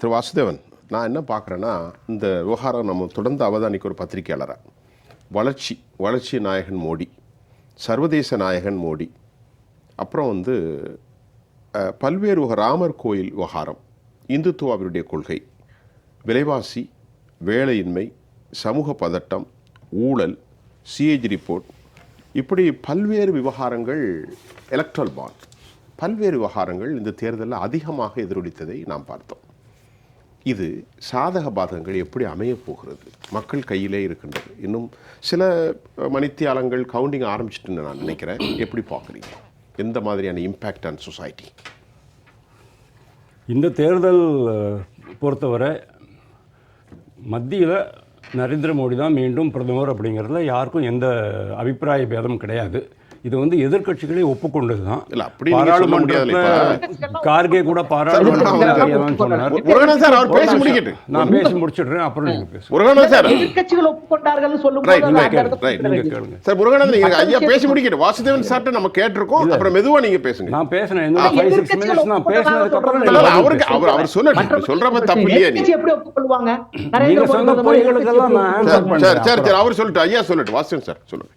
திரு வாசுதேவன் நான் என்ன பார்க்குறேன்னா இந்த விவகாரம் நம்ம தொடர்ந்து அவதானிக்க ஒரு பத்திரிகையாளராக வளர்ச்சி வளர்ச்சி நாயகன் மோடி சர்வதேச நாயகன் மோடி அப்புறம் வந்து பல்வேறு ராமர் கோயில் விவகாரம் இந்துத்துவாவினுடைய கொள்கை விலைவாசி வேலையின்மை சமூக பதட்டம் ஊழல் சிஏஜி ரிப்போர்ட் இப்படி பல்வேறு விவகாரங்கள் எலக்ட்ரல் பாண்ட் பல்வேறு விவகாரங்கள் இந்த தேர்தலில் அதிகமாக எதிரொலித்ததை நாம் பார்த்தோம். இது சாதக பாதகங்கள் எப்படி அமையப் போகிறது மக்கள் கையிலே இருக்கின்றது. இன்னும் சில மணித்தியாலங்கள் கவுண்டிங் ஆரம்பிச்சிட்டுன்னு நான் நினைக்கிறேன். எப்படி பார்க்குறீங்க? எந்த மாதிரியான இம்பேக்ட் ஆன் சொசைட்டி இந்த தேர்தல் பொறுத்தவரை மத்தியில் நரேந்திர மோடி தான் மீண்டும் பிரதமர் அப்படிங்கிறதுல யாருக்கும் எந்த அபிப்பிராய பேதம் கிடையாது. இது வந்து எதிர்க்கட்சிகளே ஒப்புக்கொண்டது தான் இல்ல, அப்படி நீங்க பாராளுமன்றத்தில் கார்கே கூட முருகன் சார் அவர் பேசி முடிக்கட்டு நான் பேசி முடிச்சிடுறேன் அப்புறம் நீங்கள் பேசுங்க. முருகன் சார். எதிர்க்கட்சிகள் ஒப்புக்கொண்டார்கள் நீங்க. கேளுங்க. சார் நீங்க ஐயா பேசி முடிக்கட்டு வாசுதேவன் சார்ட்ட நம்ம கேட்டிருக்கோம். அப்புறம் மெதுவா நீங்க பேசுங்க. நான் பேசினேன் என்னோட ஃபைவ் சிக்ஸ் மினிட்ஸ் நான் பேசினதுக்கு அப்புறம் நீங்க அவருக்கு அவர் அவர் சொல்லட்டும் சொல்றப்ப தப்பு இல்லையா நீ எதிர்க்கட்சி எப்படி ஒப்புக்கொள்வாங்க? நீங்க நரேந்திர மோடி பொய்களுக்கெல்லாம் நான் சரி சரி பண்றேன். சரி அவர் சொல்லட்டும் ஐயா சொல்லட்டும் வாசுதேவன் சார் சொல்லுங்க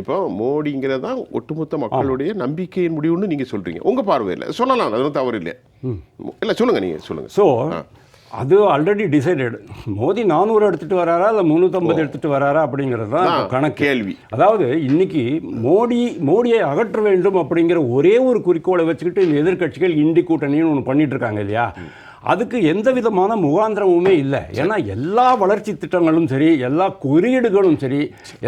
இப்போ மோடிங்கிறதா ஒட்டுமொத்த மக்களுடைய நம்பிக்கையின் முடிவுன்னு நீங்க சொல்றீங்க. உங்க பார்வையில் சொல்லலாம் அது ஒண்ணும் தவறு இல்லை. இல்ல சொல்லுங்க நீங்க சொல்லுங்க. ஸோ அது ஆல்ரெடி டிசைடட் மோடி நானூறு எடுத்துட்டு வராரா இல்லை முந்நூற்றம்பது எடுத்துட்டு வராரா அப்படிங்கிறது தான் கணக்கு. கேள்வி. அதாவது இன்னைக்கு மோடி மோடியை அகற்ற வேண்டும் அப்படிங்கிற ஒரே ஒரு குறிக்கோளை வச்சுக்கிட்டு இந்த எதிர்க்கட்சிகள் இண்டி கூட்டணின்னு ஒன்று பண்ணிட்டு இருக்காங்க இல்லையா? அதுக்கு எந்த விதமான முகாந்திரமுமே இல்லை. ஏன்னா எல்லா வளர்ச்சி திட்டங்களும் சரி எல்லா குறியீடுகளும் சரி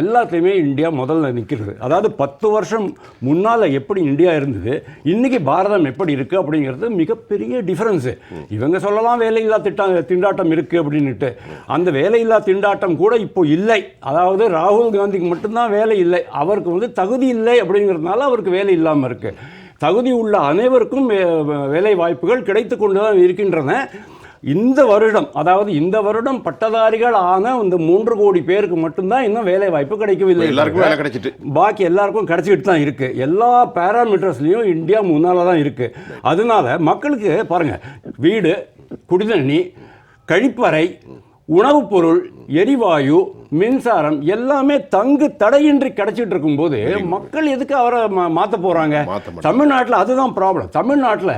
எல்லாத்தையுமே இந்தியா முதல்ல நிற்கிறது. அதாவது பத்து வருஷம் முன்னால் எப்படி இந்தியா இருந்தது இன்றைக்கி பாரதம் எப்படி இருக்குது அப்படிங்கிறது மிகப்பெரிய டிஃப்ரென்ஸு இவங்க சொல்லலாம் வேலையில்லா திட்டம் திண்டாட்டம் இருக்குது அப்படின்ட்டு அந்த வேலையில்லா திண்டாட்டம் கூட இப்போ இல்லை. அதாவது ராகுல் காந்திக்கு மட்டும்தான் வேலை இல்லை. அவருக்கு வந்து தகுதி இல்லை அப்படிங்கிறதுனால அவருக்கு வேலை இல்லாமல் இருக்குது தகுதி உள்ள அனைவருக்கும் வே- வேலை வாய்ப்புகள் கிடைத்து கொண்டு தான் இருக்கின்றன. இந்த வருடம் அதாவது இந்த வருடம் பட்டதாரிகள் ஆன இந்த மூன்று கோடி பேருக்கு மட்டும்தான் இன்னும் வேலை வாய்ப்பு கிடைக்கவில்லை எல்லாருக்கும் வேலை கிடைச்சிட்டு. பாக்கி எல்லாருக்கும் கிடைச்சிக்கிட்டு தான் இருக்கு. எல்லா பேராமீட்டர்ஸ்லையும் இந்தியா முன்னால தான் இருக்கு. அதனால மக்களுக்கு பாருங்க வீடு குடிதண்ணி கழிப்பறை உணவுப் பொருள் எரிவாயு மின்சாரம் எல்லாமே தங்கு தடையின்றி கிடைச்சிட்டு இருக்கும்போது மக்கள் எதுக்கு அவரை மா- மாத்த போறாங்க? மாத்த மாட்டாங்க. தமிழ்நாட்டில் அதுதான் ப்ராப்ளம் தமிழ்நாட்டில்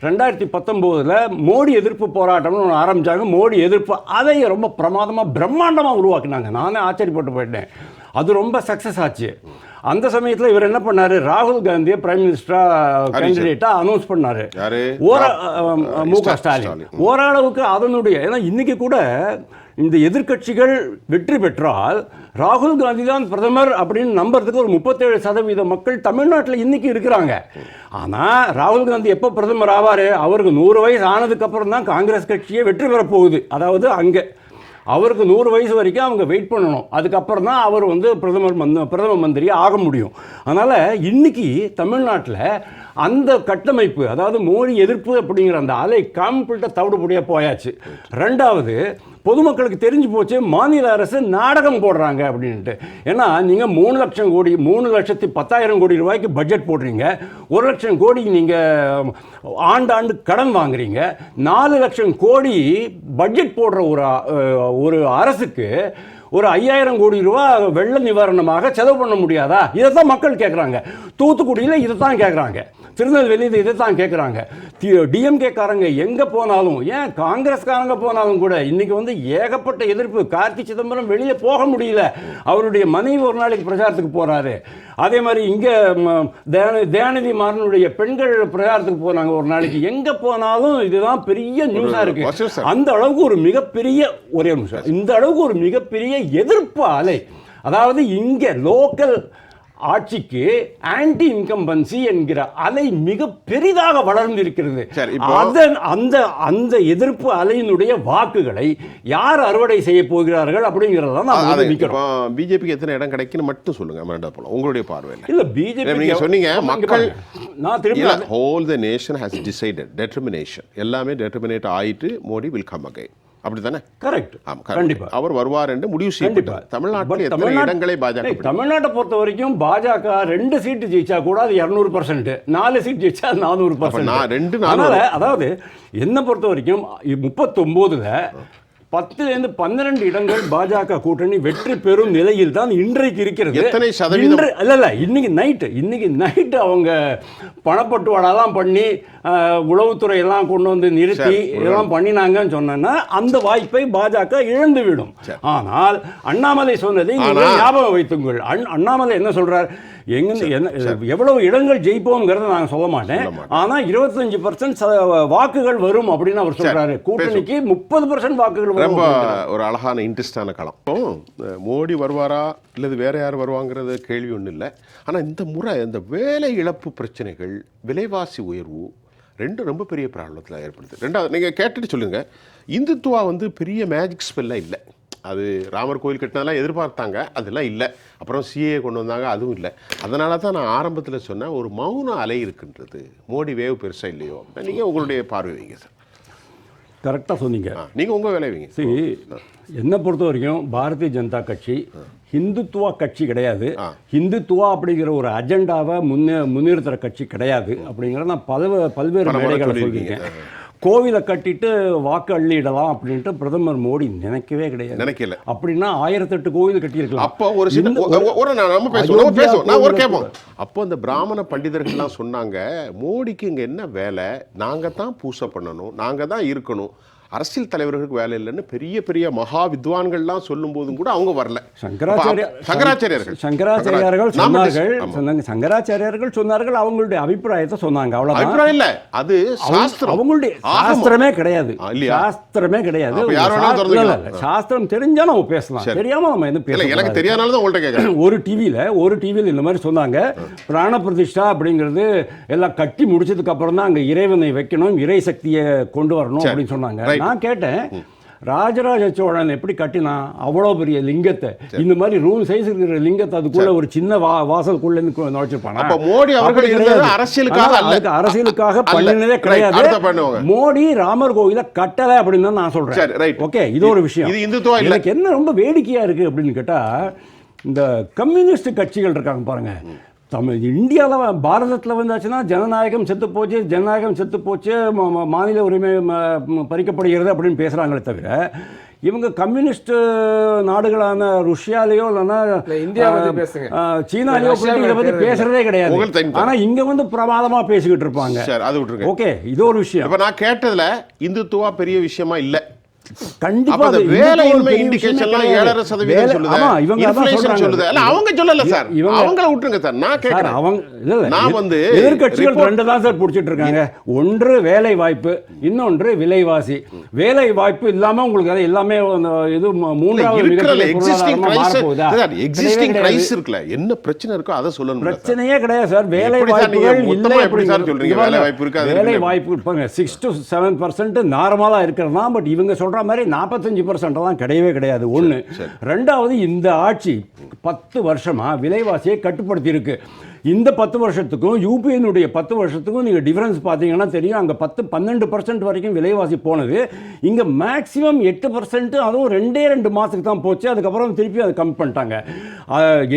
ரெண்டாயிரத்தி பத்தொம்போதில் மோடி எதிர்ப்பு போராட்டம்னு ஒன்று ஆரம்பிச்சாங்க. மோடி எதிர்ப்பு அதை ரொம்ப பிரமாதமாக பிரம்மாண்டமாக உருவாக்குனாங்க. நானே ஆச்சரியப்பட்டு போயிட்டேன். அது ரொம்ப சக்ஸஸ் ஆச்சு. அந்த சமயத்தில் இவர் என்ன பண்ணாரு? ராகுல் காந்தியை பிரைம் மினிஸ்டரா கேண்டிடேட்டாக அனௌன்ஸ் பண்ணாரு. மு க ஸ்டா- ஸ்டாலின். ஓரளவுக்கு அதனுடைய ஏன்னா இன்னைக்கு கூட இந்த எதிர்க்கட்சிகள் வெற்றி பெற்றால் ராகுல் காந்தி தான் பிரதமர் அப்படின்னு நம்புறதுக்கு ஒரு முப்பத்தேழு சதவீத மக்கள் தமிழ்நாட்டில் இன்னைக்கு இருக்கிறாங்க. ஆனால் ராகுல் காந்தி எப்போ பிரதமர் ஆவார்? அவருக்கு நூறு வயசு ஆனதுக்கு அப்புறம் தான் காங்கிரஸ் கட்சியே வெற்றி பெறப் போகுது அதாவது அங்கே அவருக்கு நூறு வயசு வரைக்கும் அவங்க வெயிட் பண்ணணும். அதுக்கப்புறம் தான் அவர் வந்து பிரதமர் மந்த பிரதம மந்திரி ஆக முடியும். அதனால் இன்னைக்கு தமிழ்நாட்டில் அந்த கட்டமைப்பு அதாவது மோடி எதிர்ப்பு அப்படிங்கிற அந்த அலை கம்ப்ளீட்டாக தவிடுபடியாக போயாச்சு. ரெண்டாவது பொதுமக்களுக்கு தெரிஞ்சு போச்சு மாநில அரசு நாடகம் போடுறாங்க அப்படின்ட்டு ஏன்னா நீங்கள் மூணு லட்சம் கோடி மூணு லட்சத்தி பத்தாயிரம் கோடி ரூபாய்க்கு பட்ஜெட் போடுறீங்க. ஒரு லட்சம் கோடி நீங்கள் ஆண்டாண்டு கடன் வாங்குறீங்க. நாலு லட்சம் கோடி பட்ஜெட் போடுற ஒரு ஒரு அரசுக்கு ஒரு ஐயாயிரம் கோடி ரூபா வெள்ள நிவாரணமாக செலவு பண்ண முடியாதா? இதை தான் மக்கள் கேட்குறாங்க தூத்துக்குடியில் இதை தான் கேட்குறாங்க திருநெல்வேலியில் இதை தான் கேட்குறாங்க டிஎம்கே காரங்க எங்கே போனாலும் ஏன் காங்கிரஸ்காரங்க போனாலும் கூட இன்னைக்கு வந்து ஏகப்பட்ட எதிர்ப்பு. கார்த்தி சிதம்பரம் வெளியே போக முடியல. அவருடைய மனைவி ஒரு நாளைக்கு பிரச்சாரத்துக்கு போறாரு. அதே மாதிரி இங்கே தயாநிதி மாறனுடைய பெண்கள் பிரச்சாரத்துக்கு போனாங்க ஒரு நாளைக்கு. எங்கே போனாலும் இதுதான் பெரிய நியூஸாக இருக்கு. அந்த அளவுக்கு ஒரு மிகப்பெரிய ஒரே நிமிஷம். இந்த அளவுக்கு ஒரு மிகப்பெரிய எதிர்ப்பு அலை அதாவது இங்கே லோக்கல் ஆட்சிக்கு ஆன்டி இன்கம்பன்சி என்கிற அலை மிக பெரிதாக வளர்ந்திருக்கிறது. சரி, இப்போ- அதன் அந்த அந்த எதிர்ப்பு அலையினுடைய வாக்குகளை யார் அறுவடை செய்ய போகிறார்கள் அப்படிங்கிறத இப்போ பிஜேபிக்கு எத்தனை இடம் கிடைக்குன்னு மட்டும் சொல்லுங்க போலாம். உங்களுடைய பார்வையில் இல்ல பிஜேபி நீங்க சொன்னீங்க, மக்கள் நான் திரும்பி whole the nation has decided determination எல்லாமே டெட்டர்மினேட் ஆயிட்டு மோடி வில் கம் அகைன் அப்படித்தானே? கரெக்ட் ஆமா, correct. கண்டிப்பா. அவர் வருவார் என்று முடிவு கண்டிப்பா. செய்யப்பட்டது தமிழ்நாட்டில் எத்தனை இடங்களை பாஜக தமிழ்நாட்டை பொறுத்த வரைக்கும் பாஜக ரெண்டு சீட்டு ஜெயிச்சா கூட அது இரநூறு பர்சன்ட் நாலு சீட் ஜெயிச்சா நானூறு ரெண்டு பர்சன்ட். அதனால அதாவது என்னை பொறுத்த வரைக்கும் முப்பத்தொம்போதுல பத்துலேருந்து பன்னிரண்டு இடங்கள் பாஜக கூட்டணி வெற்றி பெறும் நிலையில் தான் இன்றைக்கு இருக்கிறது. எத்தனை சதவீதம்? இன்று இல்ல இல்ல இன்னைக்கு நைட்டு இன்னைக்கு நைட்டு அவங்க பணப்பட்டுவாடாலாம் பண்ணி உளவுத்துறை எல்லாம் கொண்டு வந்து நிறுத்தி இதெல்லாம் பண்ணினாங்கன்னு சொன்னா அந்த வாய்ப்பை பாஜக இழந்து விடும் ஆனால் அண்ணாமலை சொன்னதை ஞாபகம் வைத்துங்கள் அண்- அண்ணாமலை என்ன சொல்றார்? எங்க என்ன எவ்வளவு இடங்கள் ஜெயிப்போம்ங்கிறத நான் சொல்ல மாட்டேன். ஆனா இருபத்தஞ்சு பர்சன்ட் வாக்குகள் வரும் அப்படின்னு அவர் சொல்றாரு. கூட்டணிக்கு முப்பது பர்சன்ட் வாக்குகள் வரும் ரொம்ப. ஒரு அழகான இன்ட்ரெஸ்டான களம். மோடி வருவாரா? இல்லது வேற யார் வருவாங்கிறது கேள்வி ஒன்றும் இல்லை. ஆனால் இந்த முறை இந்த வேலை இழப்பு பிரச்சனைகள் விலைவாசி உயர்வு ரெண்டும் ரொம்ப பெரிய ப்ராப்ளத்தில் ஏற்படுது. ரெண்டாவது நீங்கள் கேட்டுட்டு சொல்லுங்க. இந்துத்துவா வந்து பெரிய மேஜிக் ஸ்பெல்லாம் இல்லை. அது ராமர் கோயில் கட்டினதெல்லாம் எதிர்பார்த்தாங்க. அதெல்லாம் இல்லை. அப்புறம் சிஏ கொண்டு வந்தாங்க. அதுவும் இல்லை. அதனால தான் நான் ஆரம்பத்தில் சொன்னேன் ஒரு மௌன அலை இருக்கின்றது. மோடி வேவ் பெருசாக இல்லையோ? நீங்கள் உங்களுடைய பார்வை வைங்க சார். கரெக்டா சொன்னீங்க. நீங்கள் உங்கள் வேலை வைங்க. சரி என்னை பொறுத்த வரைக்கும் பாரதிய ஜனதா கட்சி ஹிந்துத்துவா கட்சி கிடையாது. ஆ. ஹிந்துத்துவா அப்படிங்கிற ஒரு அஜெண்டாவை முன்னே முன்னிறுத்துற கட்சி கிடையாது அப்படிங்கிறத நான் பல பல்வேறு மேடைகளை. சொல்லியிருக்கேன். கோவிலை கட்டிட்டு வாக்கு அள்ளிடலாம் அப்படின்ட்டு பிரதமர் மோடி நினைக்கவே கிடையாது. நினைக்கல. அப்படின்னா ஆயிரத்தெட்டு கோவில் கட்டியிருக்கலாம். அப்போ ஒரு சின்ன ஒரு நான் நம்ம பேசுவோம். நம்ம அயோத்தியா பேசுவோம். நான் ஒரு கோவில கேட்போம். அப்போ இந்த பிராமண பண்டிதர்கள்லாம் சொன்னாங்க மோடிக்கு இங்க என்ன வேலை? நாங்க தான் பூசை பண்ணணும். நாங்க தான் இருக்கணும். அரசியல் தலைவர்களுக்கு வேலை இல்லைன்னு பெரிய பெரிய மகா வித்வான்கள்லாம் சொல்லும் போதும் கூட அவங்க வரல. சங்கராச்சாரியர்கள். சங்கராச்சாரியார்கள் சொன்னார்கள். சங்கராச்சாரியார்கள் சொன்னார்கள். அவங்களுடைய அபிப்பிராயத்தை சொன்னாங்க. அவ்வளவுதான். அபிப்பிராயம் இல்ல. அது சாஸ்திரம். அவங்களுடைய. சாஸ்திரமே கிடையாது? சாஸ்திரமே கிடையாது. சாஸ்திரம் தெரிஞ்சா நம்ம பேசலாம். தெரியாம நம்ம எதுவும் இல்ல எனக்கு தெரியாதனால தான் உங்கள்ட்ட கேட்கறேன் ஒரு டிவியில் ஒரு டிவியில் இந்த மாதிரி சொன்னாங்க. பிராண பிரதிஷ்டா அப்படிங்கிறது எல்லாம் கட்டி முடிச்சதுக்கு அப்புறம் தான் அங்கே இறைவனை வைக்கணும் இறை சக்தியை கொண்டு வரணும். அப்படின்னு சொன்னாங்க. நான் கேட்டேன் ராஜராஜ சோழன் எப்படி கட்டினான் அவ்வளோ பெரிய லிங்கத்தை இந்த மாதிரி ரூம் சைஸ் இருக்கிற லிங்கத்தை அதுக்குள்ள ஒரு சின்ன வா வாசலுக்குள்ள அப்ப மோடி அவர்கள். அரசியலுக்காக. அதுக்கு அரசியலுக்காக. பண்ணினதே. கிடையாது. மோடி ராமர் கோவில கட்டல அப்படின்னு தான் நான் சொல்றேன். ஓகே இது ஒரு விஷயம். எனக்கு என்ன ரொம்ப வேடிக்கையா இருக்கு அப்படின்னு கேட்டா இந்த கம்யூனிஸ்ட் கட்சிகள் இருக்காங்க பாருங்க தமிழ் இந்தியாவில் பாரதத்தில் வந்தாச்சுன்னா ஜனநாயகம் செத்து போச்சு ஜனநாயகம் செத்து போச்சு மாநில உரிமை பறிக்கப்படுகிறது அப்படின்னு பேசுகிறாங்களே தவிர இவங்க கம்யூனிஸ்ட் நாடுகளான ருஷ்யாலேயோ இல்லைன்னா இந்தியா பத்தி பேசுங்க. ஆஹ், சீனாலேயோ இதை பற்றி பேசுறது கிடையாது. ஆனால் இங்கே வந்து பிரமாதமா பேசிக்கிட்டு இருப்பாங்க. சரி அது விட்டுருங்க. ஓகே இது ஒரு விஷயம். இப்ப நான் கேட்டதுல இந்துத்துவா பெரிய விஷயமா இல்ல. கண்டிப்பா வேலையின்மை இண்டிகேஷன்லாம். ஏழரை சதவீதம் சொல்லுது இவங்க. சொல்லுது அவங்க சொல்லல சார் அவங்கள விட்டுருங்க சார் நான் கேட்கிறேன் அவங்க நான் வந்து எதிர்க்கட்சிகள் report- ரெண்டு தான் சார் பிடிச்சிட்டு இருக்காங்க ஒன்று வேலை வாய்ப்பு இன்னொன்று விலைவாசி வேலை வாய்ப்பு இல்லாம உங்களுக்கு அது எல்லாமே அந்த இது ம- மூன்றாவது இருக்கிற மிகப்பெரிய எக்ஸிஸ்டிங். இருக்குல்ல என்ன பிரச்சனை இருக்கோ அதை சொல்லணும் பிரச்சனையே கிடையாது சார் வேலை வாய்ப்புகள் இல்லை எப்படி சார். சொல்றீங்க? வாய்ப்பு வேலை. வாய்ப்பு பாருங்க சிக்ஸ் டு செவன் பர்சன்ட் நார்மலா இருக்கிறது பட் இவங்க சொல்ற மாதிரி நாற்பத்தஞ்சு பர்சன்ட் தான் கிடையவே கிடையாது. ஒண்ணு. ரெண்டாவது இந்த ஆட்சி பத்து வருஷமா விலைவாசியை கட்டுப்படுத்தி இருக்கு இந்த பத்து வருஷத்துக்கும் யூபிஎனுடைய பத்து வருஷத்துக்கும் நீங்கள் டிஃபரன்ஸ் பார்த்தீங்கன்னா தெரியும். அங்கே பத்து பன்னெண்டு பர்சன்ட் வரைக்கும் விலைவாசி போனது. இங்கே மேக்ஸிமம் எட்டு பர்சன்ட் அதுவும் ரெண்டே ரெண்டு மாதத்துக்கு தான் போச்சு. அதுக்கப்புறம் திருப்பி அதை கம்மி பண்ணிட்டாங்க.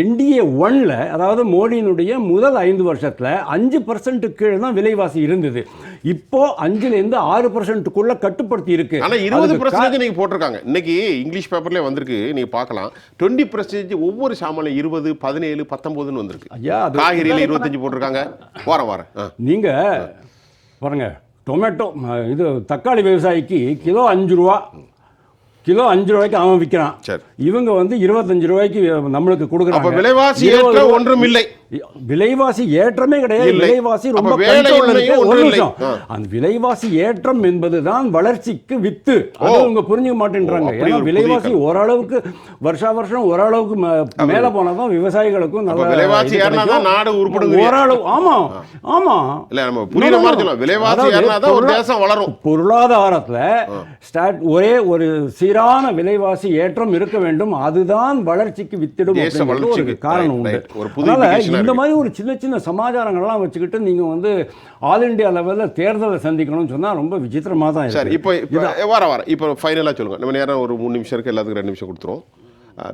என்டிஏ ஒன்ல அதாவது மோடியினுடைய முதல் ஐந்து வருஷத்தில் அஞ்சு பர்சன்ட்டுக்கு கீழே தான் விலைவாசி இருந்தது. இப்போ அஞ்சுலேருந்து ஆறு பர்சன்ட்டுக்குள்ள கட்டுப்படுத்தி இருக்கு. ஆனா இருபது பர்சன்டேஜ் நீங்க போட்டிருக்காங்க. இன்னைக்கு இங்கிலீஷ் பேப்பர்ல வந்திருக்கு. நீங்க பார்க்கலாம். டுவெண்ட்டி பர்சன்டேஜ் ஒவ்வொரு சாமான்ல இருபது பதினேழு பத்தொன்பதுன்னு வந்திருக்கு. ஐயா காய்கறியில இருபத்தஞ்சு போட்டிருக்காங்க. வாரம் வாரம். ஆ. நீங்க பாருங்க டொமேட்டோ இது தக்காளி விவசாயிக்கு கிலோ அஞ்சு ரூபா. கிலோ அஞ்சு ரூபாய்க்கு அவன் விற்கிறான் சரி. இவங்க வந்து இருபத்தஞ்சு ரூபாய்க்கு நம்மளுக்கு கொடுக்குறாங்க. விலைவாசி ஒன்றும் இல்லை. விலைவாசி ஏற்றமே கிடையாது. விலைவாசி ரொம்ப. ஒரு. நிமிஷம். அந்த விலைவாசி ஏற்றம் என்பதுதான் வளர்ச்சிக்கு வித்து அது அவங்க புரிஞ்சுக்க மாட்டேன்றாங்க ஏன்னா விலைவாசி. ஓரளவுக்கு வருஷா வருஷம் ஓரளவுக்கு மேல போனாதான் விவசாயிகளுக்கும் நல்ல விலைவாசி. நாடு உருப்படுங்கிறியா? ஓரளவு ஆமா ஆமா இல்ல நம்ம புரியுற மாதிரி விலைவாசி அதாவது ஏறினா தான் ஒரு தேசம் வளரும் பொருளாதாரத்துல ஸ்டார்ட் ஒரே ஒரு சீரான விலைவாசி ஏற்றம் இருக்க வேண்டும் அதுதான் வளர்ச்சிக்கு வித்திடும். காரணம் உண்டு. ஒரு புது இந்த? மாதிரி ஒரு சின்ன சின்ன சமாச்சாரங்கள்லாம் வச்சுக்கிட்டு நீங்க வந்து ஆல் இந்தியா லெவலில் தேர்தலை சந்திக்கணும்னு சொன்னா ரொம்ப விசித்திரமா தான் சரி இப்போ வர வர இப்போ ஃபைனலாக சொல்லுங்க. நம்ம நேரம் ஒரு மூணு நிமிஷம் இருக்கு எல்லாத்துக்கும் ரெண்டு நிமிஷம் கொடுத்துருவோம்.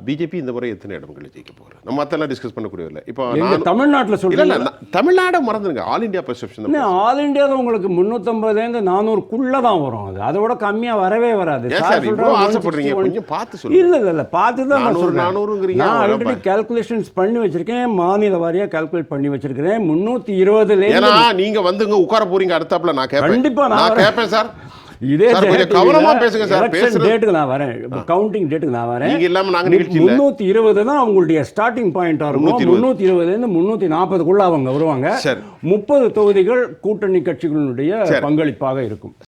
பிஜேபி இந்த முறை எத்தனை இடங்களில் ஜெயிக்க போகுது? நம்ம மற்றெல்லாம் டிஸ்கஸ் பண்ணக்கூடிய இல்லை இப்போ தமிழ்நாட்டுல இல்லை தமிழ்நாடை மறந்துடுங்க. ஆல் இந்தியா பெர்செப்ஷன் ஆல் இந்தியாவில் உங்களுக்கு முந்நூற்றம்பதுலேருந்து நானூறுக்குள்ள தான் வரும் அது. அதை விட கம்மியா வரவே வராது. ஆசைப்படுறீங்க? 161. கொஞ்சம் பார்த்து சொல்லுங்க. இல்ல இல்ல இல்ல பார்த்து தான் நான். நானூறுங்கிறீங்க, நான் ஆல்ரெடி கால்குலேஷன்ஸ் பண்ணி வச்சிருக்கேன். மாநில வாரியா கால்குலேட் பண்ணி வச்சிருக்கிறேன். முந்நூற்றி இருபதுல ஏன்னா நீங்க வந்துங்க உட்கார போறீங்க அடுத்தாப்புல நான் கேட்பேன் கண்டிப்பா நான். கேட்பேன் சார். இதே கவனமா பேசுங்க சார், டேட்டுக்கு நான் வரேன் கவுண்டிங் டேட்டுக்கு நான் வரேன் நீங்க இல்லாம நாங்க நிகழ்ச்சி இல்ல. முந்நூற்றி இருபது தான் அவங்களுடைய ஸ்டார்டிங் பாயிண்டா இருக்கும் 320. முந்நூற்றி இருபதுலேருந்து முந்நூற்றி நாற்பதுக்குள்ள அவங்க வருவாங்க. முப்பது தொகுதிகள் கூட்டணி கட்சிகளுடைய. பங்களிப்பாக இருக்கும்